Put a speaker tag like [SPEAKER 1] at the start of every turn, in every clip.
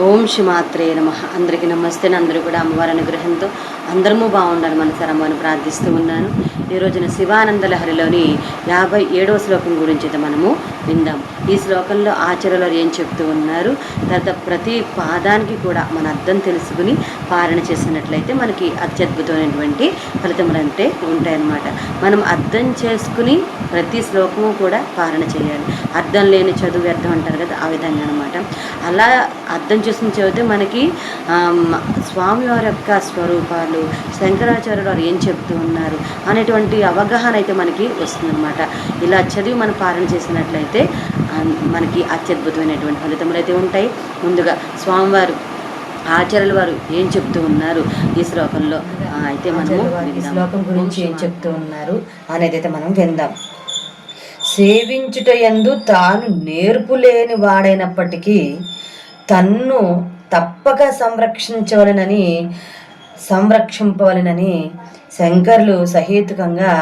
[SPEAKER 1] ఓం శిమాత్రే నమ. అందరికీ నమస్తే. అందరూ కూడా అమ్మవారి అనుగ్రహంతో అందరము బాగుండాలి మనసరమ్మని ప్రార్థిస్తూ ఉన్నాను. ఈ రోజున శివానంద లహరిలోని యాభై ఏడవ శ్లోకం గురించి అయితే మనము విందాం. ఈ శ్లోకంలో ఆచార్యులు ఏం చెప్తూ ఉన్నారు? తర్వాత ప్రతి పాదానికి కూడా మన అర్థం తెలుసుకుని పారణ చేసినట్లయితే మనకి అత్యద్భుతమైనటువంటి ఫలితములు అంటే ఉంటాయన్నమాట. మనం అర్థం చేసుకుని ప్రతి శ్లోకము కూడా పారణ చేయాలి. అర్థం లేని చదువు వ్యర్థం అంటారు కదా ఆ విధంగా అనమాట అలా అర్థం చేసుకుని చదివితే మనకి స్వామివారి యొక్క స్వరూపాలు శంకరాచార్యులు వారు ఏం చెప్తూ ఉన్నారు అనేటువంటి అవగాహన అయితే మనకి వస్తుందన్నమాట. ఇలా చదివి మనం పాలన చేసినట్లయితే మనకి అత్యద్భుతమైనటువంటి ఫలితములు అయితే ఉంటాయి. ముందుగా స్వామివారు ఆచార్యుల వారు ఏం చెప్తూ ఉన్నారు ఈ శ్లోకంలో? అయితే మనము
[SPEAKER 2] ఈ
[SPEAKER 1] విందాం.
[SPEAKER 2] శ్లోకం గురించి ఏం చెప్తూ ఉన్నారు అనేది అయితే మనం విందాం. సేవించుట యందు తాను నేర్పులేని వాడైనప్పటికీ తన్ను తప్పక సంరక్షించవలనని సంరక్షింపవలనని శంకర్లు సహేతుకంగా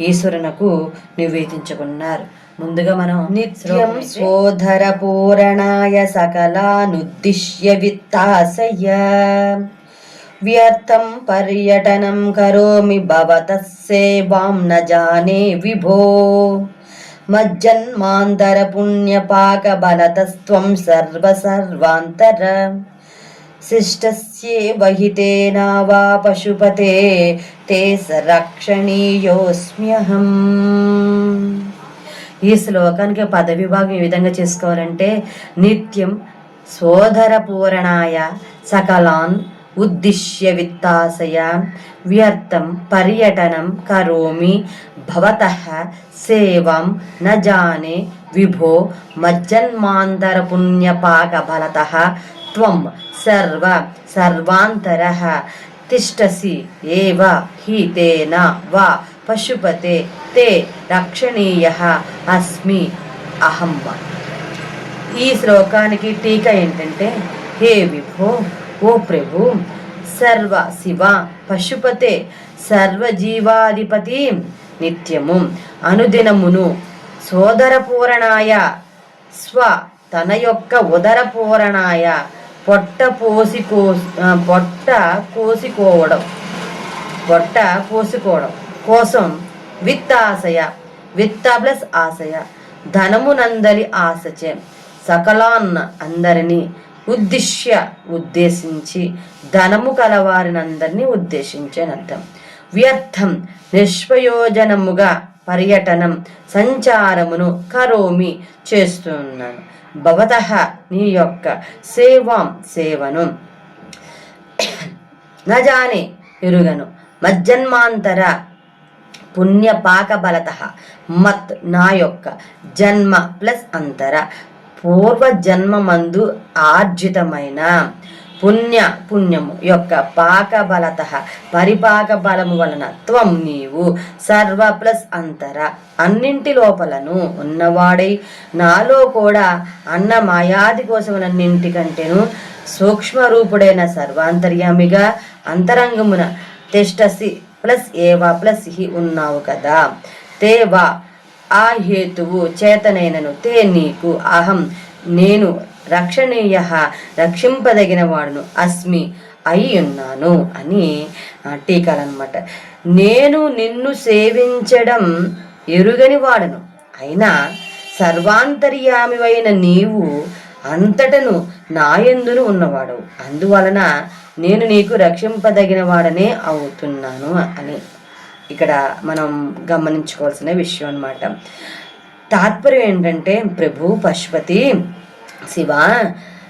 [SPEAKER 2] ఈశ్వరునకు నివేదించుకున్నారు. ముందుగా మనం నిత్యం సోదర పూరణాయ సకలానుద్దిశ్య విత్తాసయ వ్యర్థం పర్యటనం కరోమి భవతः సేవాం న జానే విభో. మజ్జన్మాంతర పుణ్యపాక బలతస్త్వం సర్వ సర్వాంతర శిష్టస్యేవ హితేనావా పశుపతే తే స రక్షణీయోస్మ్యహం ఈ శ్లోకానికి పదవిభాగం ఏ విధంగా చేసుకోవాలంటే నిత్యం సోదర పూరణాయ సకలాన్ ఉద్దిశ్య విత్తాశయ వ్యర్థం పర్యటనం కరోమి భవత సేవం న జానే విభో మజ్జన్మాంతర పుణ్యపాక త్వం సర్వ సర్వాంతర తిష్టసి ఏవ హి తేన వా పశుపతే తే రక్షణీయ అస్మి అహం ఈ శ్లోకానికి టీక ఏంటంటే హే విభో ఓ ప్రభు సర్వ శివ పశుపతే సర్వజీవాధిపతి నిత్యము. అనుదినమును సోదరపూరణాయ స్వ తన యొక్క ఉదరపూరణాయ పొట్ట పోసి కో పొట్ట కోసుకోవడం. పొట్ట పోసుకోవడం కోసం విత్ ఆశయ విత్త ప్లస్ ఆశయ ధనమునందలి ఆశచే సకలాన్న అందరినీ ఉద్దిశ్య ఉద్దేశించి ధనము కలవారినందరినీ ఉద్దేశించి అర్థం వ్యర్థం నిష్ప్రయోజనముగా పర్యటనం సంచారమును కరోమి చేస్తున్నాను. భవత నీ యొక్క సేవాం సేవను. నజానే ఎరుగను. మజ్జన్మాంతర పుణ్యపాక బలత మత్ నా యొక్క జన్మ ప్లస్ అంతర. పూర్వజన్మమందు ఆర్జితమైన పుణ్య పుణ్యము యొక్క పాక బలత పరిపాక బలము వలన త్వం నీవు సర్వ ప్లస్ అంతర అన్నింటి లోపలను ఉన్నవాడై నాలో కూడా అన్న మాయాది కోసములన్నింటికంటేను సూక్ష్మ రూపుడైన సర్వాంతర్యామిగా అంతరంగమున తిష్టసి ప్లస్ ఏవా ప్లస్ హి ఉన్నావు కదా. తేవా ఆ హేతువు చేతనైనను తే నీకు. అహం నేను రక్షణీయ రక్షింపదగిన వాడును అస్మి అయి ఉన్నాను అని టీకాలు టీకాలన్నమాట. నేను నిన్ను సేవించడం ఎరుగని వాడను అయినా సర్వాంతర్యామివైన నీవు అంతటను నాయందును ఉన్నవాడు. అందువలన నేను నీకు రక్షింపదగిన వాడనే అవుతున్నాను అని. ఇక్కడ మనం గమనించుకోవాల్సిన విషయం అనమాట తాత్పర్యం ఏంటంటే ప్రభు పశుపతి శివ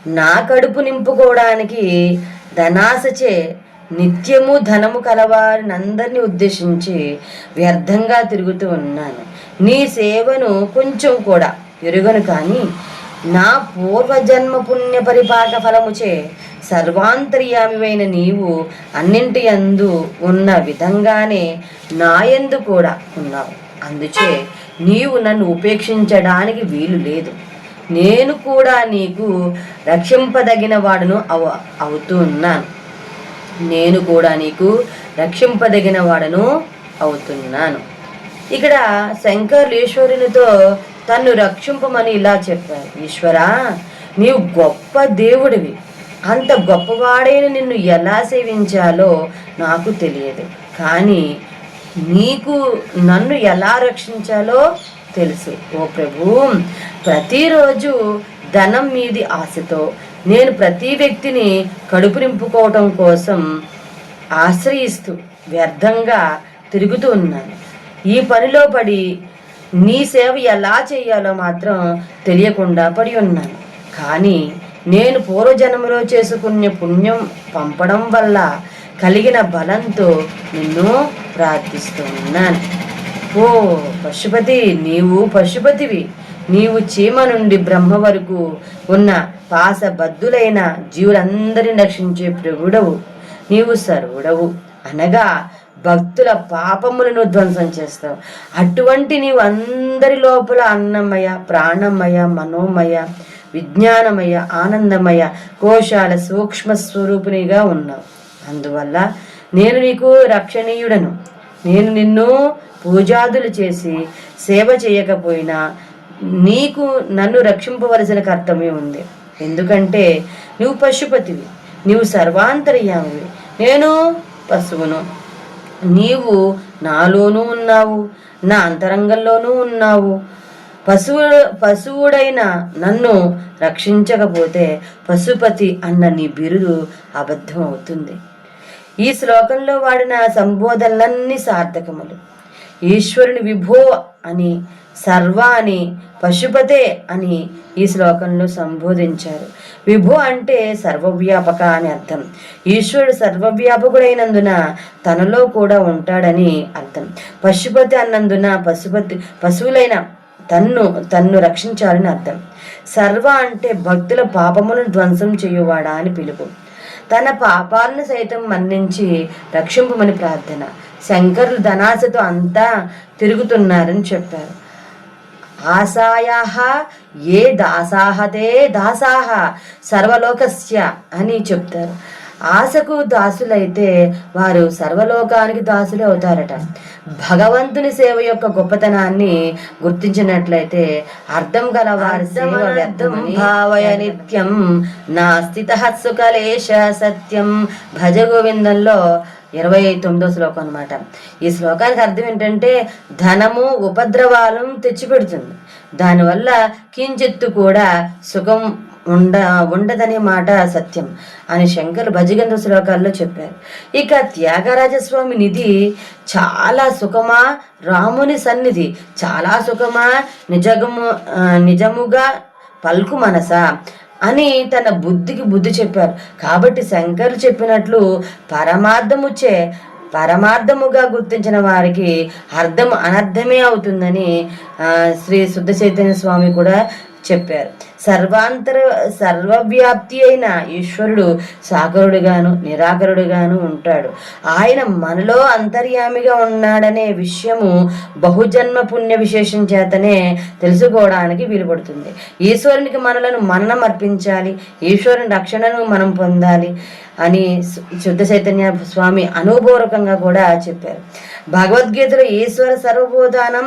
[SPEAKER 2] నా కడుపు నింపుకోవడానికి ధనాశచే నిత్యము ధనము కలవారిని అందరినీ ఉద్దేశించి వ్యర్థంగా తిరుగుతూ ఉన్నాను. నీ సేవను కొంచెం కూడా ఎరుగను కానీ నా పూర్వజన్మ పుణ్య పరిపాక ఫలముచే సర్వాంతర్యామైన నీవు అన్నింటి యందు ఉన్న విధంగానే నాయందు కూడా ఉన్నావు. అందుచే నీవు నన్ను ఉపేక్షించడానికి వీలు లేదు. నేను కూడా నీకు రక్షింపదగిన వాడును అవ అవుతూ ఉన్నాను నేను కూడా నీకు రక్షింపదగిన వాడను అవుతున్నాను. ఇక్కడ శంకర్లు ఈశ్వరునితో తన్ను రక్షింపమని ఇలా చెప్పారు. ఈశ్వరా నీవు గొప్ప దేవుడివి. అంత గొప్పవాడైన నిన్ను ఎలా సేవించాలో నాకు తెలియదు. కానీ నీకు నన్ను ఎలా రక్షించాలో తెలుసు. ఓ ప్రభు ప్రతిరోజు ధనం మీది ఆశతో నేను ప్రతి వ్యక్తిని కడుపు నింపుకోవటం కోసం ఆశ్రయిస్తూ వ్యర్థంగా తిరుగుతూ ఉన్నాను. ఈ పనిలో పడి నీ సేవ ఎలా చేయాలో మాత్రం తెలియకుండా పడి ఉన్నాను. కానీ నేను పూర్వజన్మలో చేసుకున్న పుణ్యం పంపడం వల్ల కలిగిన బలంతో నిన్ను ప్రార్థిస్తూ ఉన్నాను ఓ పశుపతి నీవు పశుపతివి. నీవు చీమ నుండి బ్రహ్మ వరకు ఉన్న పాసబద్ధులైన జీవులందరిని రక్షించే ప్రభుడవు. నీవు సర్వుడవు. అనగా భక్తుల పాపములను ధ్వంసం చేస్తావు. అటువంటి నీవు అందరి లోపల అన్నమయ ప్రాణమయ మనోమయ విజ్ఞానమయ ఆనందమయ కోశాల సూక్ష్మ స్వరూపిణిగా ఉన్నావు. అందువల్ల నేను నీకు రక్షణీయుడను. నేను నిన్ను పూజాదులు చేసి సేవ చేయకపోయినా నీకు నన్ను రక్షింపవలసిన కర్తవ్యం ఉంది. ఎందుకంటే నువ్వు పశుపతివి నీవు సర్వాంతర్యామివి. నేను పశువును. నీవు నాలోనూ ఉన్నావు నా అంతరంగంలోనూ ఉన్నావు. పశువు పశువుడైన నన్ను రక్షించకపోతే పశుపతి అన్న నీ బిరుదు అబద్ధం అవుతుంది ఈ శ్లోకంలో వాడిన సంబోధనలన్నీ సార్థకములు. ఈశ్వరుని విభో అని సర్వ అని పశుపతే అని ఈ శ్లోకంలో సంబోధించారు. విభో అంటే సర్వవ్యాపక అని అర్థం. ఈశ్వరుడు సర్వవ్యాపకుడైనందున తనలో కూడా ఉంటాడని అర్థం. పశుపతి అన్నందున పశుపతి పశువులైన తన్ను తన్ను రక్షించాలని అర్థం. సర్వ అంటే భక్తుల పాపములను ధ్వంసం చేయువాడా అని పిలుపు. తన పాపాలను సైతం మన్నించి రక్షింపమని ప్రార్థన. శంకరులు ధనాశతో అంతా తిరుగుతున్నారని చెప్పారు. ఆశాయాహ ఏ దాసాహతే దాసాహ సర్వలోకస్య అని చెప్తారు. ఆశకు దాసులైతే వారు సర్వలోకానికి దాసులే అవుతారట. భగవంతుని సేవ యొక్క గొప్పతనాన్ని గుర్తించినట్లయితే అర్థం గల వారి సేవ వ్యర్థం భావయ నిత్యం నాస్తిత సుకలేశ సత్యం. భజ గోవిందంలో ఇరవై తొమ్మిదో శ్లోకం అనమాట ఈ శ్లోకానికి అర్థం ఏంటంటే ధనము ఉపద్రవాలను తెచ్చిపెడుతుంది. దానివల్ల కించిత్తు కూడా సుఖం ఉండ ఉండదనే మాట సత్యం అని శంకర్ భజగంధ శ్లోకాల్లో చెప్పారు. ఇక త్యాగరాజస్వామి నిధి చాలా సుఖమా? రాముని సన్నిధి చాలా సుఖమా? నిజము నిజముగా పల్కు మనసా? అని తన బుద్ధికి బుద్ధి చెప్పారు. కాబట్టి శంకర్ చెప్పినట్లు పరమార్థముచ్చే పరమార్థముగా గుర్తించిన వారికి అర్థం అనర్థమే అవుతుందని శ్రీ శుద్ధ చైతన్య స్వామి కూడా చెప్పారు. సర్వాంతర సర్వవ్యాప్తి అయిన ఈశ్వరుడు సాగరుడుగాను నిరాకరుడుగాను ఉంటాడు. ఆయన మనలో అంతర్యామిగా ఉన్నాడనే విషయము బహుజన్మ పుణ్య విశేషం చేతనే తెలుసుకోవడానికి వీలుపడుతుంది. ఈశ్వరునికి మనలను మరణం అర్పించాలి ఈశ్వరుని రక్షణను మనం పొందాలి అని శుద్ధ చైతన్య స్వామి అనుభవపూర్వకంగా కూడా చెప్పారు. భగవద్గీతలో ఈశ్వర సర్వబోధానం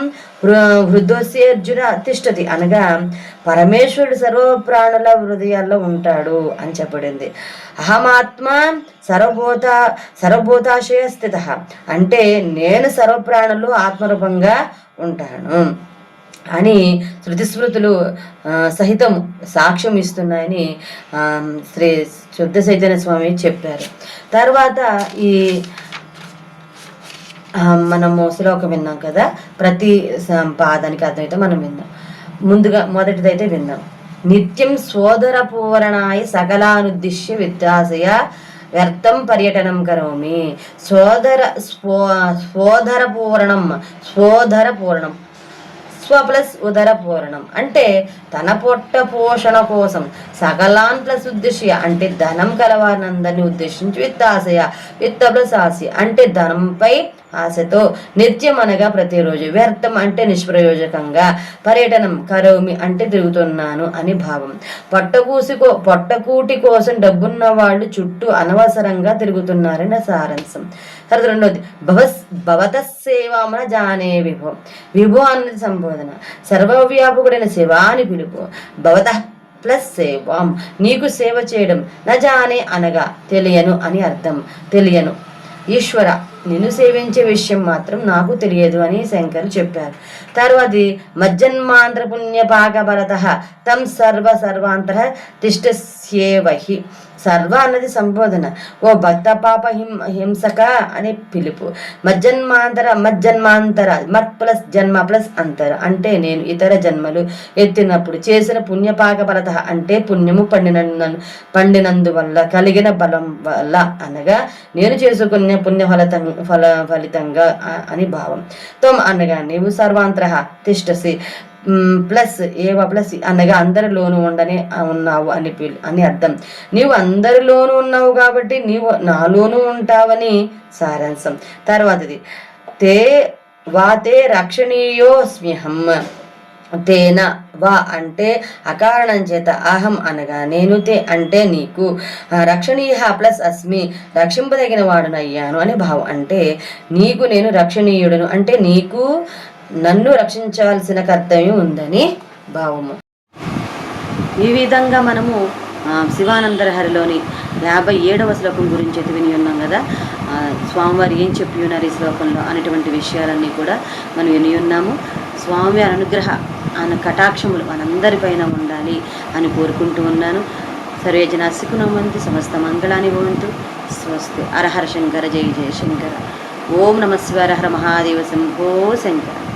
[SPEAKER 2] హృదోస్య అర్జున తిష్టతి అనగా పరమేశ్వరుడు సర్వప్రాణుల హృదయాల్లో ఉంటాడు అని చెప్పబడింది. అహమాత్మ సర్వభూత సర్వభూతాశయ స్థిత అంటే నేను సర్వప్రాణులు ఆత్మరూపంగా ఉంటాను అని శృతి స్మృతులు సహితం సాక్ష్యం ఇస్తున్నాయని శ్రీ శుద్ధ చైతన్య స్వామి చెప్పారు. తర్వాత ఈ మనము శ్లోకం విన్నాం కదా ప్రతి పాదానికి అర్థమైతే మనం విన్నాం. ముందుగా మొదటిదైతే విన్నాం. నిత్యం సోదర పూరణాయ సకలానుద్దిశ్య విద్యాసయ వ్యర్థం పర్యటనం కరోమి. సోదర స్వో సోదర పూరణం సోదర పూరణం స్వ ప్లస్ ఉదర పూరణం అంటే తన పొట్ట పోషణ కోసం సకలాన్ ప్లస్ ఉద్దేశ్య అంటే ధనం కలవారినందరినీ ఉద్దేశించి విత్తాశయ విత్త ప్లస్ ఆశయ అంటే ధనంపై ఆశతో నిత్యం అనగా ప్రతిరోజు వ్యర్థం అంటే నిష్ప్రయోజకంగా పర్యటనం కరోమి అంటే తిరుగుతున్నాను అని భావం. పొట్టకూసికో పొట్టకూటి కోసం డబ్బున్న వాళ్ళు చుట్టూ అనవసరంగా తిరుగుతున్నారని సారాంశం. తర్వాత రెండోది భవస్ భవత సేవామన జానే విభో. విభో అన్నది సంబోధన. సర్వవ్యాపకుడైన శివ అని పిలుపు. భవత ప్లస్ సేవాం. నీకు సేవ చేయడం. నజానే అనగా తెలియను అని అర్థం. తెలియను. ఈశ్వర నిన్ను సేవించే విషయం మాత్రం నాకు తెలియదు అని శంకర్ చెప్పారు. తర్వాతి మజ్జన్మాంధ్ర పుణ్యపాక భరత తం సర్వ సర్వాంతర తిష్టస్యేవహి. సర్వ అన్నది సంబోధన. ఓ భక్త పాప హిం హింసక అనే పిలుపు. మజ్జన్మాంతర మజ్జన్మాంతర మత్ ప్లస్ జన్మ ప్లస్ అంతర. అంటే నేను ఇతర జన్మలు ఎత్తినప్పుడు చేసిన పుణ్యపాక ఫలత అంటే పుణ్యము పండిన పండినందువల్ల కలిగిన బలం వల్ల అనగా నేను చేసుకున్న పుణ్య ఫలితం ఫల ఫలితంగా అని భావం. త్వం అనగా నీవు సర్వాంతర తిష్టసి ప్లస్ ఏవ ప్లస్ అనగా అందరిలోనూ ఉండని ఉన్నావు అని అని అర్థం. నీవు అందరిలోనూ ఉన్నావు కాబట్టి నీవు నాలోనూ ఉంటావని సారాంశం. తర్వాతది తే వాతే రక్షణీయో స్మిహం తేన వా అంటే అకారణం చేత అహం అనగా నేను తే అంటే నీకు. రక్షణీయ ప్లస్ అస్మి రక్షింపదగిన వాడునయ్యాను అని భావం. అంటే నీకు నేను రక్షణీయుడను. అంటే నీకు నన్ను రక్షించాల్సిన కర్తవ్యం ఉందని భావము.
[SPEAKER 1] ఈ విధంగా మనము శివానందరహరిలోని యాభై ఏడవ శ్లోకం గురించి అయితే విని ఉన్నాం కదా? స్వామివారు ఏం చెప్పి ఉన్నారు ఈ శ్లోకంలో అనేటువంటి విషయాలన్నీ కూడా మనం విని ఉన్నాము. స్వామివారి అనుగ్రహ ఆయన కటాక్షములు మనందరిపైన ఉండాలి అని కోరుకుంటూ ఉన్నాను. సర్వేజన సుఖనమంతు సమస్త మంగళాన్ని భవంతు. స్వస్తి. అరహర శంకర జయ జయ శంకర. ఓం నమ శివరహర మహాదేవ శంభో శంకర.